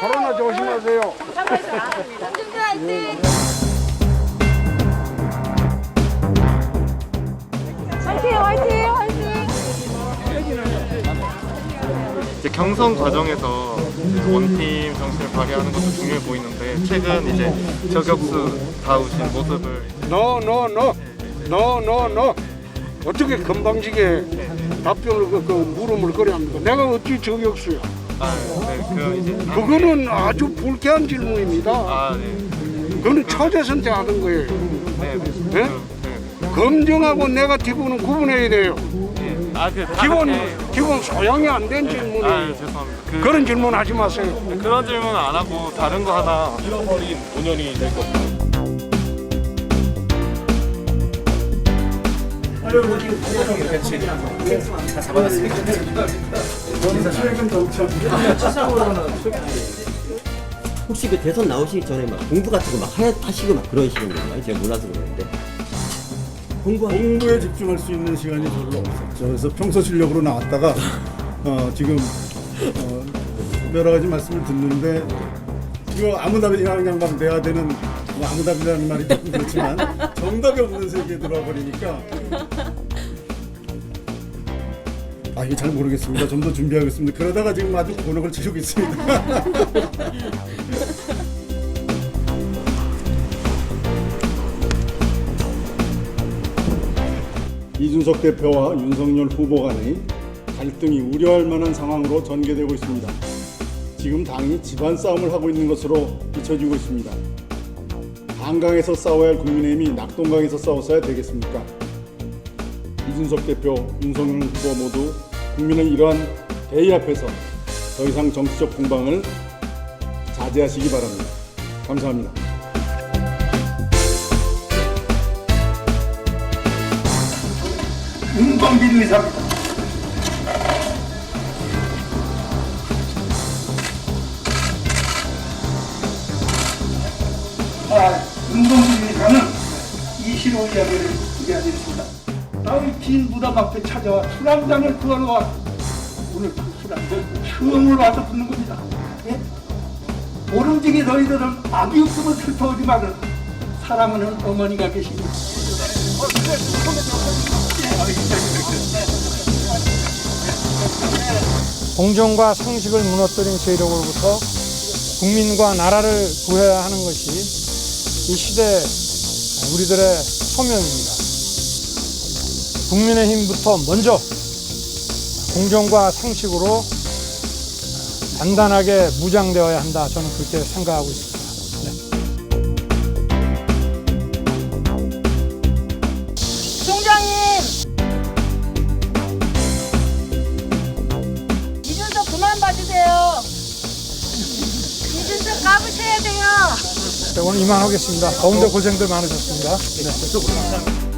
조심하세요. 화이팅 화이팅 화이팅 이제 경선 과정에서 이제 원팀 정신을 발휘하는 것도 중요해 보이는데 최근 이제 저격수 다우신 모습을 이제 너, 너, 너, 너, 너, 너. 어떻게 건방지게 답변을 그, 그 물음을 그래 합니까? 내가 어찌 저격수야? 아, 네, 그 이제 그거는 아주 불쾌한 질문입니다. 아, 네, 그거는 처제 선택하는 거예요. 네, 네, 네? 네, 검증하고 네가티브는 구분해야 돼요. 네. 아, 그 기본 다르게- 기본 소양이 안 된 아, 질문을 죄송합니다. 그, 그런 질문 하지 마세요. 그런 질문 안 하고 다른 거 하나 잃어버린 5년이 될 겁니다. 혹시 그 대선 나오시기 전에 막 공부 같은 거 막 하시고 막 그러시는 건가요? 제가 몰라서 그러는데. 공부에 집중할 수 있는 시간이 별로 없었죠. 그래서 평소 실력으로 나왔다가 어, 지금 어, 여러 가지 말씀을 듣는데 이거 아무 답이나 그냥 막 내야 되는 뭐 아무 답이라는 말이 조금 그렇지만 정답이 없는 세계에 들어와 버리니까 아 이게 잘 모르겠습니다. 좀 더 준비하겠습니다. 그러다가 지금 아주 곤혹을 치르고 있습니다. 이준석 대표와 윤석열 후보 간의 갈등이 우려할 만한 상황으로 전개되고 있습니다. 지금 당이 집안 싸움을 하고 있는 것으로 비춰지고 있습니다. 한강에서 싸워야 할 국민의힘이 낙동강에서 싸웠어야 되겠습니까? 이준석 대표, 윤석열 후보 모두 국민의 이러한 대의 앞에서 더 이상 정치적 공방을 자제하시기 바랍니다. 감사합니다. 운동진 의사입니다. 아, 운동진 의사는 이시로 이야기를 이야기했습니다. 나의 긴 무덤 앞에 찾아와 잔을 구하러 와. 오늘 그술한잔 처음으로 와서 붙는 겁니다. 예? 모름지기 너희들은 아기 웃음을 슬퍼하지 말을 사랑하는 어머니가 계십니다. 공정과 상식을 무너뜨린 세력으로부터 국민과 나라를 구해야 하는 것이 이 시대 우리들의 소명입니다. 국민의힘부터 먼저 공정과 상식으로 단단하게 무장되어야 한다. 저는 그렇게 생각하고 있습니다. 총장님 이준석 그만 봐주세요 이준석 까부셔야 돼요 네, 오늘 이만 하겠습니다. 더운데 고생들 많으셨습니다. 네.